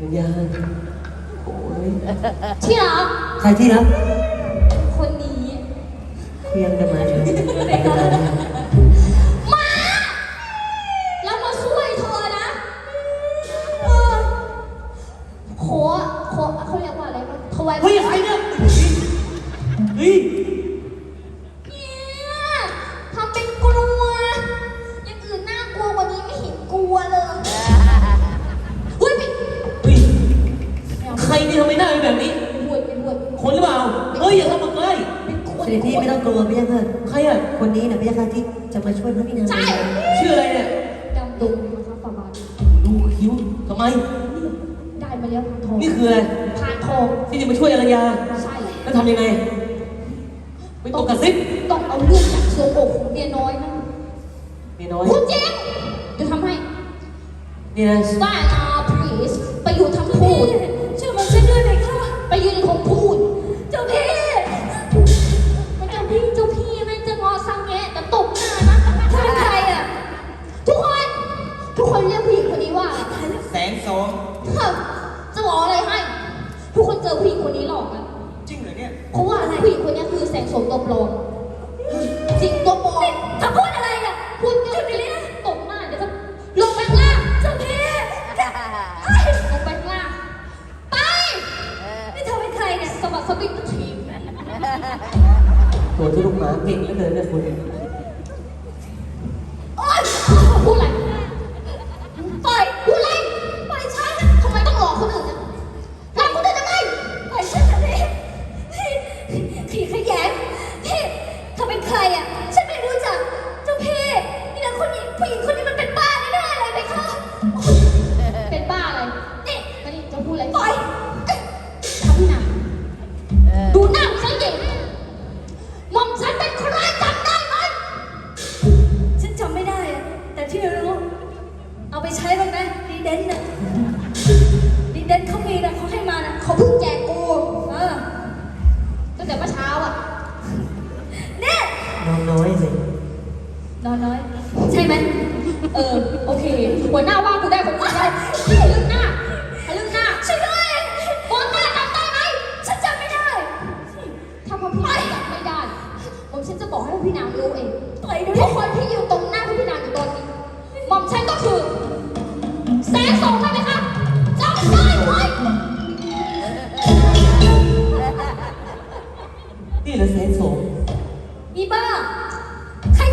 วิญโอ้ยที่รักใครที่รักคนนี้ เพียงจะมาถอะ มาช่วยพระพินางใช่ชื่ออะไรเนี่ยดำตุงนะคะฝ่าบาทดูคิ้วทำไม ได้มาแล้วพานทองนี่คืออะไรพานทองที่จะมาช่วยอรยาใช่แล้วทำยังไง ไม่ตกกระซิบต้องเอาเลือดจากโซโกของเมียน้อยนะเมียน้อยคุณเจ๊จะทำให้เนี่ยว่า สมตัวปลอมจริงตัวปลอมเธอพูดอะไรเนี่ยพูดจุดนี้นะตกหน้าเดี๋ยวจะลงไปข้างล่างจ้าพี่ลงไปข้างล่างไปนี่เธอเป็นใครเนี่ยสมบัติสปินทีมตัวที่ลูกหมาเก่งเลืเกินนคุณ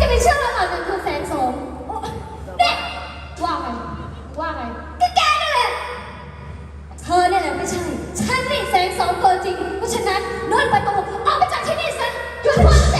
ไม่เชื่อว่าหล่อนนั้นคือแฟนสมอ้เด็กว่าไงว่าไงก็แกนั่นแหละเธอเนี่ยแหละไม่ใช่ ฉันนี่แสงสองตัวจริง เพราะฉะนั้นเดินประตูออกไปจากที่นี่ซะหยุดควา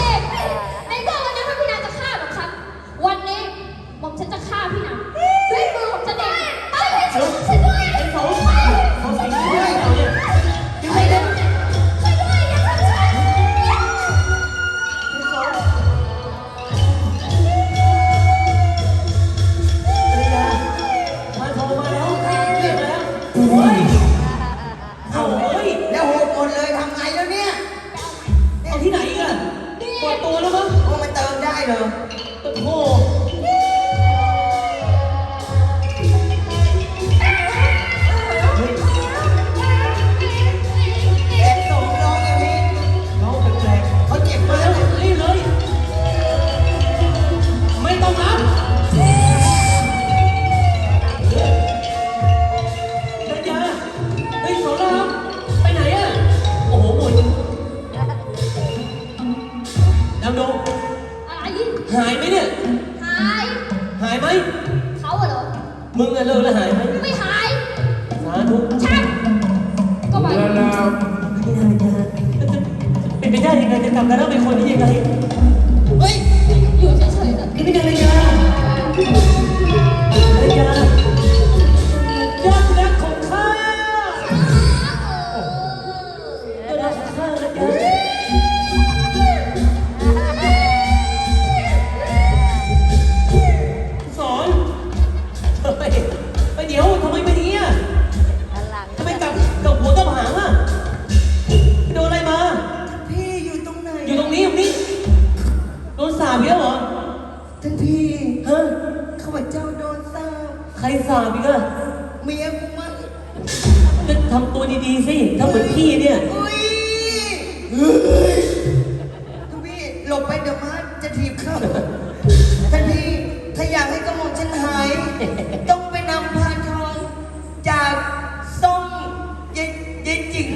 later. เป็นไปได้ยังไงจะกลับมาแล้เป็นคนที่ยังไงเฮ้ย อยู่เฉยๆนะ กินไม่ได้เลยจ้าภรรยา ทำตัวดีๆสิถ้าเหมือนพี่เนี่ย อุ้ยทุกพี่หลบไปเดี๋ยวมาจะถีบเข้าท่านพี่ถ้าอยากให้กระหม่อมฉันหาย ต้องไปนำพานทองจากส้มยายยายจิ๋ง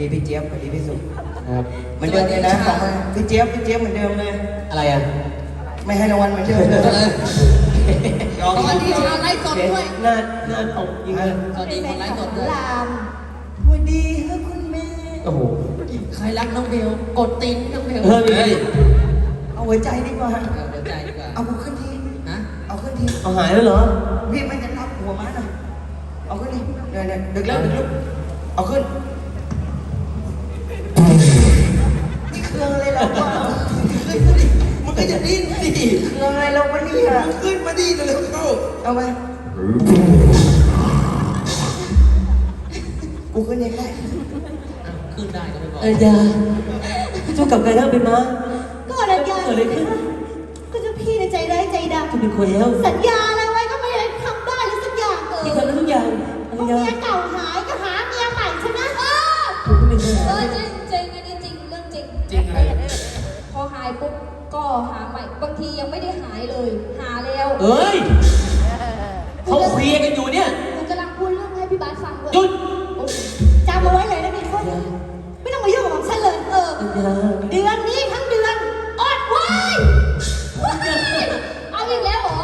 ดีพี่เจี๊ยบสวัสดีพี่สุครับเหมือนเดิมเลยนะของพี่เจี๊ยบพี่เจี๊ยบเหมือนเดิมเลยอะไรอะไม่ให้รางวัลเหมือนเดิมเลยยอมสวัสดีชาวไลฟ์สดด้วยหน้าหน้าตกยิงเลยสวัสดีคนไลฟ์สดด้วยลามสวัสดีครับคุณแม่โอ้โหใครรักน้องเบลกดตีนน้องเบลเฮ้ยเอาหัวใจดีกว่าเอาเดี๋ยวใจดีกว่าเอากูขึ้นทีฮะเอาขึ้นทีเอาหายแล้วเหรอพี่ไม่จะรับหัวม้าหน่อยเอาขึ้นทีเดี๋ยวเดี๋ยวดึกแล้วดึกแล้วเอาขึ้นนี่ เครื่องอะไรเราวะมันก็จะดิ้นดิเครื่องอะไรเราวะเนี่ยขึ้นมาดิเร็วๆเข้าเอาไปกูขึ้นยังไงขึ้นได้ก็ไม่บอกเอออย่าเจ้ากลับกลายร่างเป็นม้าก็อะไรยาเกิดอะไรขึ้นก็เจะพี่ในใจร้ายใจดจะเป็นคนแล้วำสัญญาอะไรไว้ก็ไม่ได้ทำได้หรือสักอย่างเออที่ทำได้ทุกอย่างอะพไรอย่าเมียเก่าหายก็หาเมียใหม่ใช่ไหมเออ ผมก็ไม่เคยเออจริง ปุ๊บก็หาใหม่บางทียังไม่ได้หายเลย หาแล้วเอ้ยเขาเคลียร์กันอยู่เนี่ยหนูกำลังพูดเรื่องให้พี่บาสฟังด้วยหยุดจำเอาไว้เลยนะพี่คนไม่ต้องมายุ่งกับผมฉันเลยเอออย่าเดือนนี้ทั้งเดือนอดไว้เอาอีกแล้วเหรอ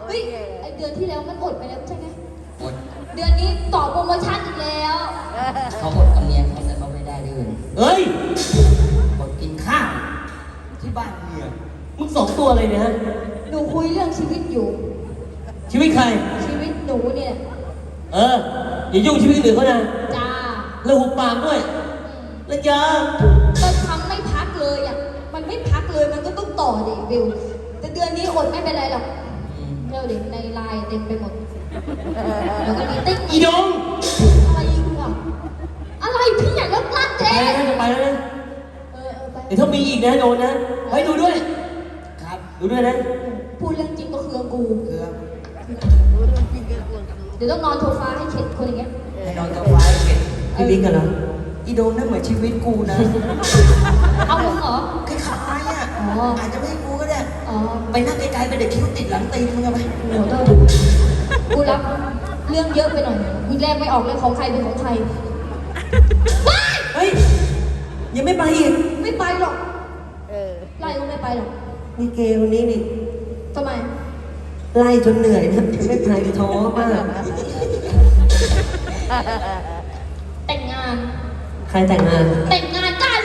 เฮ้ยไอเดือนที่แล้วมันอดไปแล้วใช่ไหมกดเดือนนี้ต่อโปรโมชั่นอีกแล้วเขากดกับเมียเขาแต่เขาไม่ได้ด้วยเอ้ยกดกินข้าว ที่บ้านเมียมึงสองตัวอะไรเนี่ยฮะ หนูคุยเรื่องชีวิตอยู่ ชีวิตใคร ชีวิตหนูเนี่ยเออ อย่ายุ่งชีวิตคนอื่นเขานะจ้าแล้วหุบปากด้วยแล้วอย่าก็ทำไม่พักเลยอะ มันไม่พักเลยมันก็ต้องต่อดิบิว แต่เดือนนี้อดไม่เป็นไรหรอกเร็วดิในไลน์เต็มไปหมดแล้วก็มีติ๊กอีดงอะไรอีกอะอะไรพี่อย่าเลิกลากไปเจ๊แล้วนะจะไปแล้วนะเออ เออไปเดี๋ยวถ้ามีอีกนะโดนนะเฮ้ยดูด้วย ครับ ดูด้วยนะ พูดเรื่องจริงก็คือกูเครื่องเดี๋ยวต้องนอนโซฟาให้เข็ดคนอย่างเงี้ย ให้นอนกับไว้เก็บพี่บิ๊กกันเหรออีโดมนั่นเหมือนชีวิตกูนะเอามึงเหรอ คล้ายๆอะอ๋อ อาจจะไม่ให้กูก็ได้ อ๋อไปนั่งไกลๆไปเด็กคิ้วติดหลังตีนมึงเอาไปโหโทษกูรับเรื่องเยอะไปหน่อยมึงแรกไม่ออกเลยของใครเป็นของใครว้ายเฮ้ย ยังไม่ไปอีกไม่ไปหรอกไล่ก็ไม่ไปหรอกนี่เกคนนี้นี่ทำไมไล่จนเหนื่อยนะไม่ไปท้อมากแต่งงาน ใครแต่งงาน แต่งงานกัน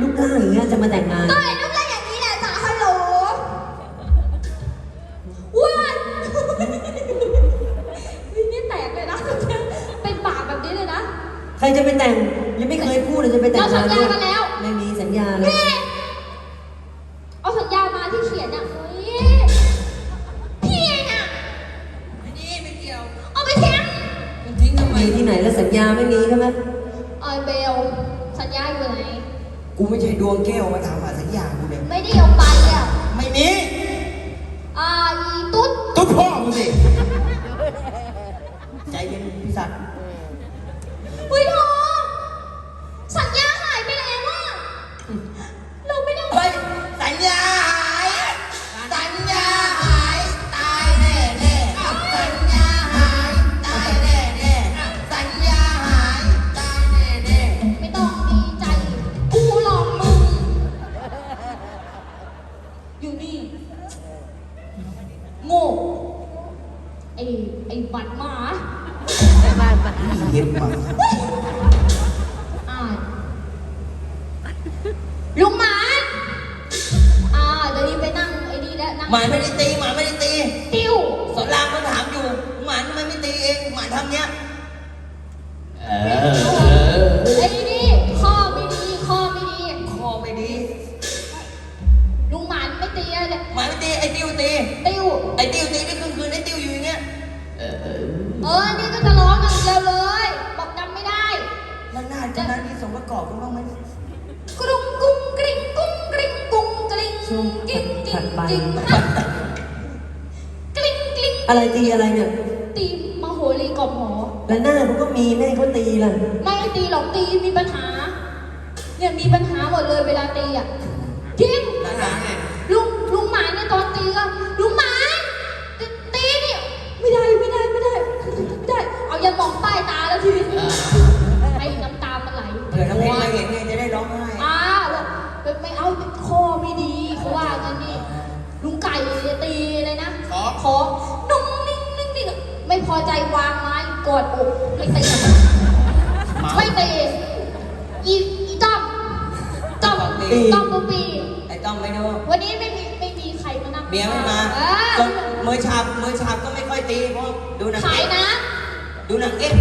ลูกล่างอย่างเงี้ยจะมาแต่งงานก็ไอ้ลูกเล่นอย่างนี้แหละจ้าฮัลโหลว้ายนี่แตกเลยนะเป็นปากแบบนี้เลยนะ ใครจะไปแต่งยังไม่เคยพูดเลยจะไปแต่งงานเราสัญญากัน หมายไม่ตีไอ้ติวตีติวไอ้ติวตีได้ครึ่งคืนไอ้ติวอยู่อย่างเงี้ยเออนี่ก็จะร้องอย่างเดียวเลย บอกจำไม่ได้มันน่าจะนั้นมีสมประกอบกันบ้างไหมกรุงกุ้งกริ้งกุ้งกริ้งกุ้งกริ้งช่วงกิ้งกิ้ถังดไปกิ้งฮะกริ้งกริ้งอะไรตีอะไรเนี่ย ตีมโหรีกล่อมหอแล้วหน้าเขาก็มีแม่ให้เขาตีล่ะไม่ให้ตีหรอกตีมีปัญหา เนี่ยมีปัญหาหมดเลยเวลาตีอะจริงลุงลุงหมา เนี่ยตอนตีก็ลุงหมาตีตีนี่ไม่ได้ไม่ได้ไม่ได้ไม่ได้ เอาอย่ามองใต้ตาแล้วทีนี้ให้น้ำตามันไหลเผื่อน้องเพชรมาเห็นไงจะได้ร้องไห้อ้าแบบไม่เอาคอไม่ดีเขาว่ากันนี่ลุงไก่ตีเลยนะขอขอนุ่งนิ่งนิ่งนิ่งไม่พอใจวางไม้กอดอกไม่ตีไม่ตีอีอีต้อมต้อมต้อมปูปีไอ้ต้อมไม่รู้วันนี้ไม่มีไม่มีใครมานั่ง เมียไม่มาเอก็อมือฉาบมือฉาบก็ไม่ค่อยตีเพราะดูหนังขายเอ็กนะดูหนังเอ็ก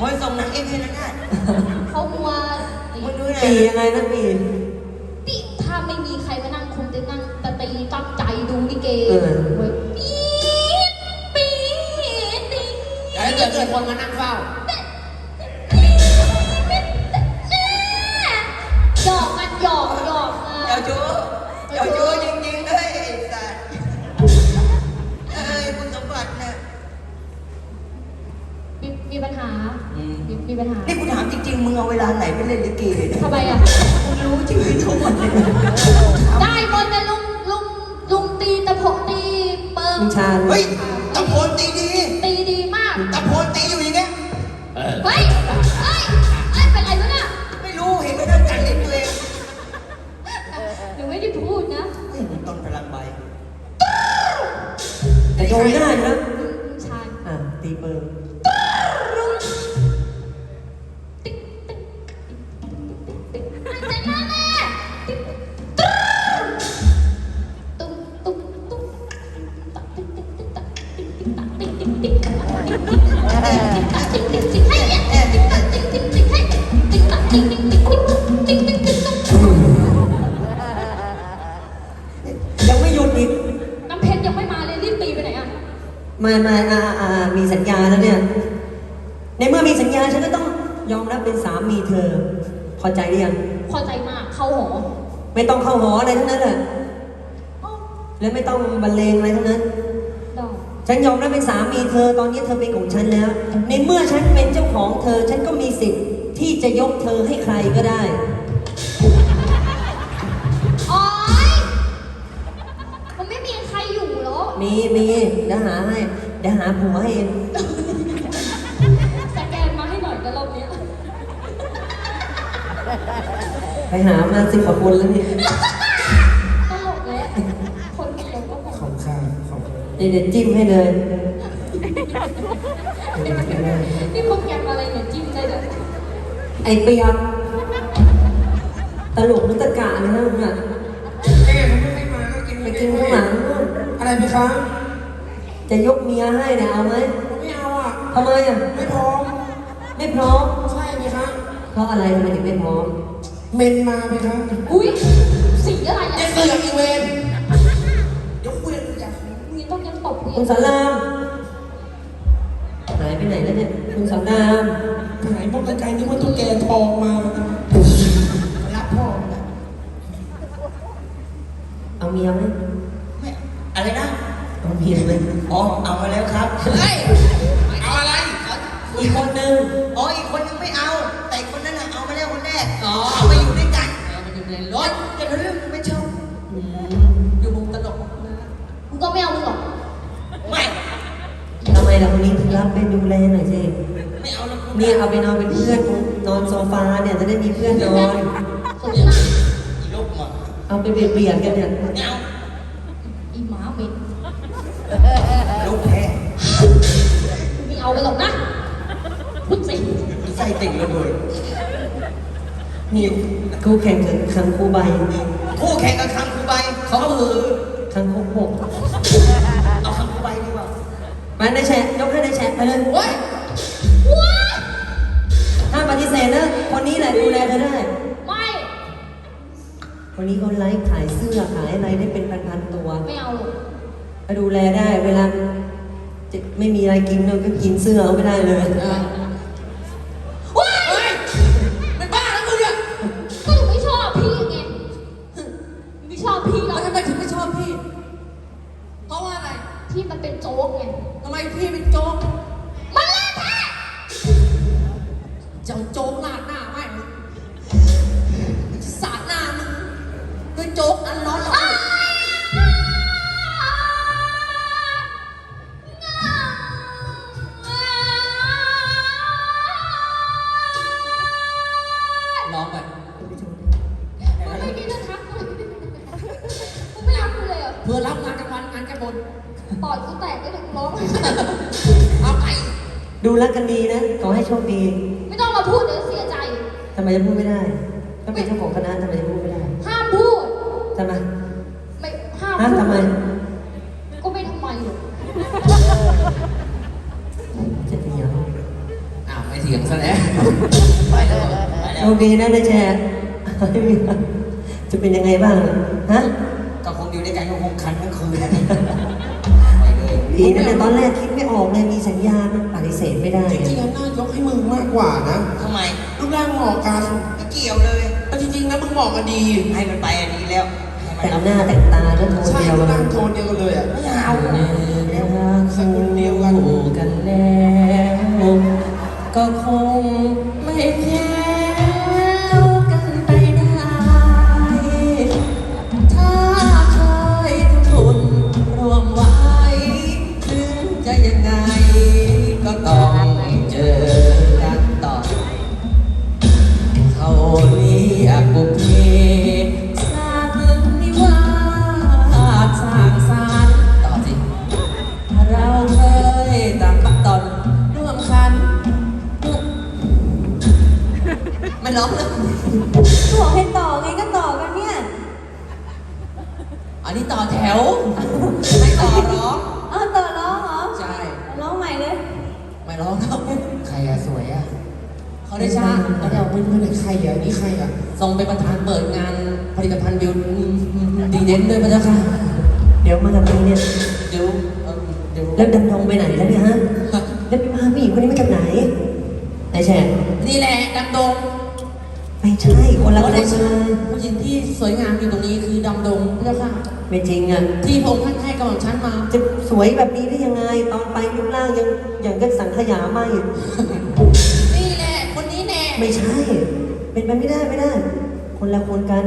มวยส่งหนังเอ็กให้นะน่าเขามัวตีมึงดูนะตียังไงนะพี่ตีถ้าไม่มีใครมานั่งคงจะนั่งแต่ตีตั้งใจดูลิเกเออเว้ยปี๊ดปี๊ดปี๊ดแต่ถ้าเกิดมีคนมานั่งเฝ้าหยอกกันหยอกหยอกเจ้าชู้เจ้าชู้จริงๆเลย ปัญหา อืมมีมีปัญหานี่กูถามจริงๆ มึงเอาเวลาไหนไปเล่นลิเกเนี่ยทำไมอะ มึงรู้ชีวิตเขาหมดเลยได้หมดเลยลุงลุงลุงตีตะโพตีเปิงลุงชาญเฮ้ยตะโพนตีดีตีดีมาก ตะโพนตีอยู่อย่างเงี้ยเฮ้ย เฮ้ย เฮ้ย เป็นไรวะเนี่ยไม่รู้เห็นไม่ได้กันลิ้นตัวเองหนูไม่ได้พูดนะเฮ้ยมึงต้นพลังใบแต่โดนหน้าอยู่แล้วลุงลุงชายอะตีเปิง ใจหรือยัง พอใจมากเข้าหอไม่ต้องเข้าหออะไรทั้งนั้นแหละและไม่ต้องบรรเลงอะไรทั้งนั้น ดอกฉันยอมรับเป็นสามีเธอตอนนี้เธอเป็นของฉันแล้ว ในเมื่อฉันเป็นเจ้าของเธอ ฉันก็มีสิทธิ์ที่จะยกเธอให้ใครก็ได้ โอ๊ยมันไม่มีใครอยู่เหรอ มีมีเดี๋ยวหาให้เดี๋ยวหาผัวให้เอง ไปหามาสิบกว่าคนแล้วนี่ตลกแล้วคนเดียวก็พอขอบคุณขอบคุณเดี๋ยวเดี๋ยวจิ้มให้เลย นี่พวกแกมอะไรเนี่ยจิ้มได้เลยไอเปียกตลกนึกตะกะนะมึงอะแม่เขาไม่ให้มาก็กินไปไม่กิกินนข้างหลังนู่นอะไรพี่คะจะยกเมียให้เนี่ยเอาไหมไม่เอาอะ ทำไมอะไม่พร้อมไม่พร้อม ใช่ไหมคะเพราะอะไรทำไมถึงไม่พร้อม เมนมาไหมคะอุ้ยสีอะไรจะอะเสือกอีเวนยกเวียนอยากมีต้องยังตบคุณสารามหายไปไหนแล้วเนี่ยคุณสารามหายพวกไกลๆนึกว่าตุ๊กแกทองมา รับพ่อเอาเมียไหมไม่อะไรนะ เอาเมียไหมอ๋อ เอามาแล้วครับ เฮ้ย เอาอะไร อีกคนนึง อ๋อ อีกคนนึงไม่เอา คนแรกอ๋อเอามาอยู่ด้วยกันเอามันอยู่ในรถแต่เรื่องไม่ชอบอืมอยู่มุมตลกนะมึงก็ไม่เอามึงหรอกไม่ทำไมล่ะคนนี้ถึงรับไปดูแลหน่อยสิไม่เอาแล้วเนี่ยเอาไปนอนเป็นเพื่อนนอนโซฟาเนี่ยจะได้มีเพื่อนนอนสนหน้าอีลูกหมาเอาไปเบียดเบียดกันเนี่ยไม่เอาอีหมาเหม็นลูกแพ้ไม่เอาไปหรอกนะพูดสิไส้ติ่งระเบิด นี่คู่แข่งถึงคังคูใบคู่แข่งกับคังคูใบเขาคือคังคูหกเอาคังคูใบดีกว่ามาในแชทยกให้ในแชทไปเลยเฮ้ยว้ายห้ามปฏิเสธนะคนนี้แหละดูแลเธอได้ไม่วันนี้เขาไลฟ์ขายเสื้อขายอะไรได้เป็นพันๆตัวไม่เอาหรอกมาดูแลได้เวลาจะไม่มีอะไรกินเราก็กินเสื้อเอาไม่ได้เลย ร้องไปไม่คิดจะทักกูเลยไม่รักกูเลยเหรอเพื่อรับงานกลางวันงานกลางบนปอดกูแตกได้ถึงร้องเอาไป ดูรักกันดีนะ ขอให้โชคดี ไม่ต้องมาพูดเดี๋ยวเสียใจทำไมจะพูดไม่ได้ก็เป็นเจ้าของคณะทำไมจะพูดไม่ได้ ห้ามพูดทำไมไม่ห้ามห้ามพูดทำไม ดีนะนะแชร์จะเป็นยังไงบ้างฮะก็คงอยู่ด้วยกันก็คงคันทั้งคืนนะดีนะแต่ตอนแรกคิดไม่ออกเลยมีสัญญามันปฏิเสธไม่ได้จริงๆแล้วน่ายกให้มึงมากกว่านะทำไมรูปร่างเหมาะกันไม่เกี่ยวเลยแต่จริงๆนะมึงเหมาะกันดีให้มันไปอันนี้แล้วให้มันแต่งรับหน้าแต่งตาก็โทนใช่เดียวรูปกัร่านงโทนเดียวกันเลยอะไม่เอาสกุลเดียวกันกันแล้วก็คงไม่แพ้ ร้องเลยบอกให้ต่อไงก็ต่อกันเนี่ย อันนี้ต่อแถว ไม่ต่อร้องเอาต่อร้องเหรอ ใช่ ร้องใหม่เลย ไม่ร้องครับใครอะสวยอะเขาได้ชาแล้วเดี๋ยวเพื่อนๆใครอะนี่ใครอะส่งไปประธานเปิดงานผลิตภัณฑ์บิวดีเด่นด้วยพระเจ้าค่ะ เดี๋ยวมากับมึงเนี่ย เดี๋ยวเอ่อเดี๋ยวแล้วดำดงไปไหนแล้วเนี่ยฮะ แล้วไปพาผู้หญิงคนนี้มาจากไหนไอ้แฉะนี่แหละดำดงไม่ ใช่คนละคนได้เลชายผู้หญิงที่สวยงามอยู่ตรงนี้คือดำดงพระเจ้าค่ะ ไม่จริงอะ ที่พระองค์ท่านให้กำลังชั้นมา จะสวยแบบนี้ได้ยังไง ตอนไปรูปร่างยังอย่างก็สังขยาไหมนี่แหละคนนี้แน่ไม่ใช่ เป็นไปไม่ได้ไม่ได้ คนละคนกัน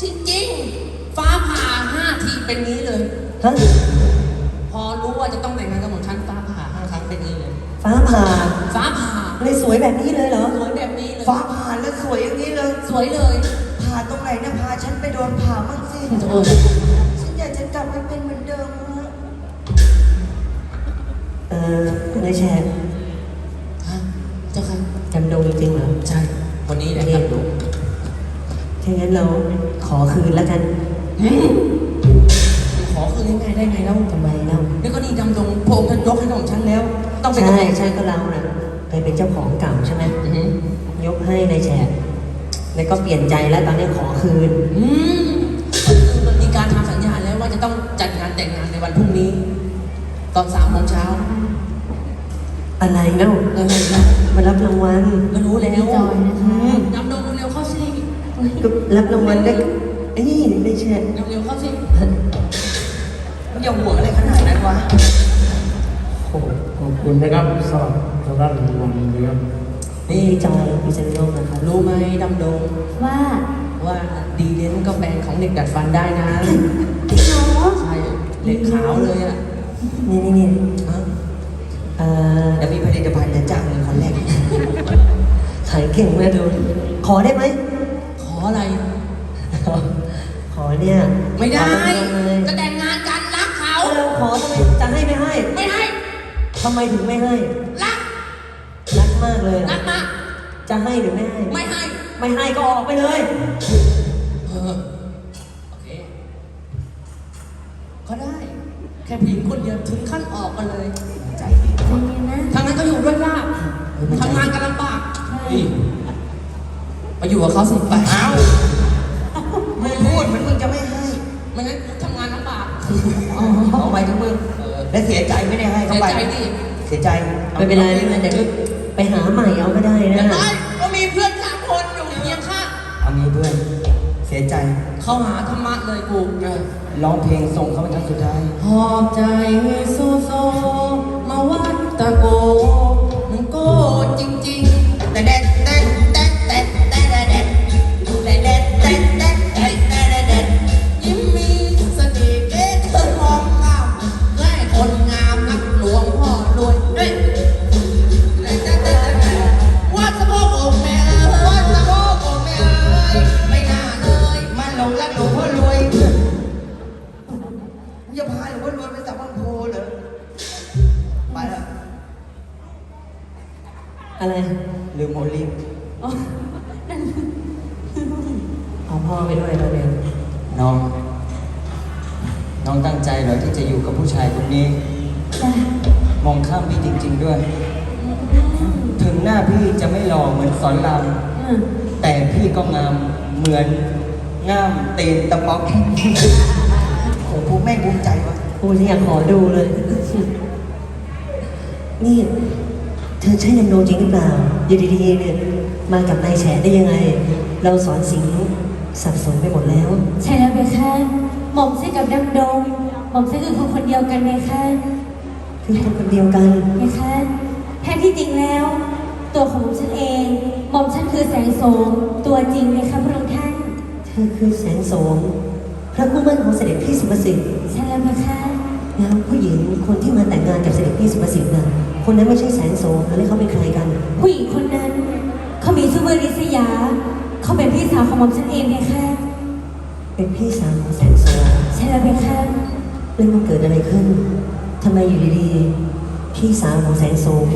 จริงๆ ฟ้าผ่าห้าทีเป็นงี้เลยฮะพอรู้ว่าจะต้องแต่งงานกับหม่อมชั้นฟ้าผ่าห้าครั้งเป็นงี้เลย ฟ้าผ่า ฟ้าผ่าเลยสวยแบบนี้เลยเหรอ ฟ้าผ่าแล้วสวยอย่างนี้เลย สวยเลยผ่าตรงไหนนะพาฉันไปโดนผ่ามั่งสิเออฉันอยากจะกลับไปเป็นเหมือนเดิมนะเออในแชร์ฮะเจ้าค่ะจำดงจริงๆเหรอใช่คนนี้แหละครับดูถ้างั้นเราขอคืนแล้วกัน ขอคืนง่ายๆได้ไงแล้วทำไมเล่านี่ก็นี่ดำดงพระองค์ท่านยกให้กับหม่อมชั้นแล้ว ต้องเป็นใช่กำลังใช่ก็เราน่ะเคยเป็นเจ้าของเก่าใช่ไหมอือหือ ยกให้ในแฉกแล้วก็เปลี่ยนใจแล้วตอนนี้ขอคืน อืมก็คือมันมีการทำสัญญาแล้วว่าจะต้องจัดงานแต่งงานในวันพรุ่งนี้ ตอนสามโมงเช้าอะไรเล่าเออนะมารับรางวัลก็รู้แล้วจอยนะคะดำดงเร็วๆเข้าสิก็รับรางวัลได้ไอ้นี่ในแฉกเร็วๆเข้าสิมันอย่าห่วงอะไรขนาดนั้นวะโอ้โหขอบคุณนะครับสำหรับสำหรับรางวัลนี้ครับ นี่จอยพิซซ่าโลกนะครับรู้ไหมดำดงว่าว่าดีเดนก็แฟนของเด็กดัดฟันได้นะจริงเหรอใช่เด็กขาวเลยอะนี่นี่นี่ฮะเอ่อเดี๋ยวมีผลิตภัณฑ์จะจ้างเลยคนแรกขายเก่งมากดู ขอได้ไหม ขออะไร ขอเนี่ย ไม่ได้ขอตรงๆเลยจะแต่งงานกันรักเขาเอาเราขอทำไมจะให้ไม่ให้ ไม่ให้ทำไมถึงไม่ให้รักรัก มากเลยรักมากจะให้หรือไม่ให้ ไม่ให้ ไม่ให้ก็ออกไปเลย เออ โอเค ก็ได้ แค่ผู้หญิงคนเดียวถึงขั้นออกกันเลย ใจดีเป็นไงนะทางนั้นก็อยู่ด้วยยากทำงานกันลำบากนี่ไปอยู่กับเขาสิไปเอ้ามึงพูดเหมือนมึงจะไม่ให้ ไม่งั้นกูทำงานลำบากเอาไปถึงมึง เออและเสียใจไม่ได้ให้เสีเข้ายไปใจดิ เสียใจไม่เป็นไรไม่เป็นไรเดี๋ยว ไปหาใหม่เอาก็ได้เห็นะนไหมก็มีเพื่อนสามคนอยู่เคียงข้างเอางี้เพื่อน เสียใจเข้าหาธรรมะเลยกูเออร้องเพลงส่งเขาเป็นครั้งสุดท้าย หอบใจโซโซมาวัดตะโก มึงโก้จริงแอะไรลืมโมลิมอ๋อนั่นเอาพ่อไปด้วยตอนเนี้ยน้อง น้องตั้งใจเหรอที่จะอยู่กับผู้ชายคนนี้มองข้ามพี่จริง ๆ ด้วย ถึงหน้าพี่จะไม่หล่อเหมือนสอนรามอืมแต่พี่ก็งามเหมือนง่ามตีนตะป๊อกโอ้ภูมิแม่งภูมิใจวะกูจะอยากขอดูเลย นี่ เธอใช่ยำโนจริงหรือเปล่าอยู่ดีๆเนี่ยมากับนายแฉได้ยังไง เราสอนสิงห์สับสนไปหมดแล้ว ใช่แล้วเบค่ะหม่อมเส้นกับดำดงหม่อมเส้นคือคนคนเดียวกันเบค่ะคือคนคนเดียวกันเบค่ะแท้ที่จริงแล้ว ตัวของหม่อมฉันเองหม่อมฉันคือแสงโสมตัวจริงเบค่ะพระองค์ท่านเธอคือแสงโสมพระผู้มั่นของเสด็จพี่สุภสิทธิ์ใช่แล้วเบค่ะแล้วผู้หญิงคนที่มาแต่งงานกับเสด็จพี่สุภสิทธิ์น่ะ คนนั้นไม่ใช่แสงโสมแล้วเขาเป็นใครกันผู้หญิงคนนั้น เขามีชื่อว่าริษยา เขาเป็นพี่สาวของหม่อมฉันเองเบค่ะเป็นพี่สาวของแสงโสมใช่แล้วเบค่ะเรื่องมันเกิดอะไรขึ้นทำไมอยู่ดีๆพี่สาวของแสงโสม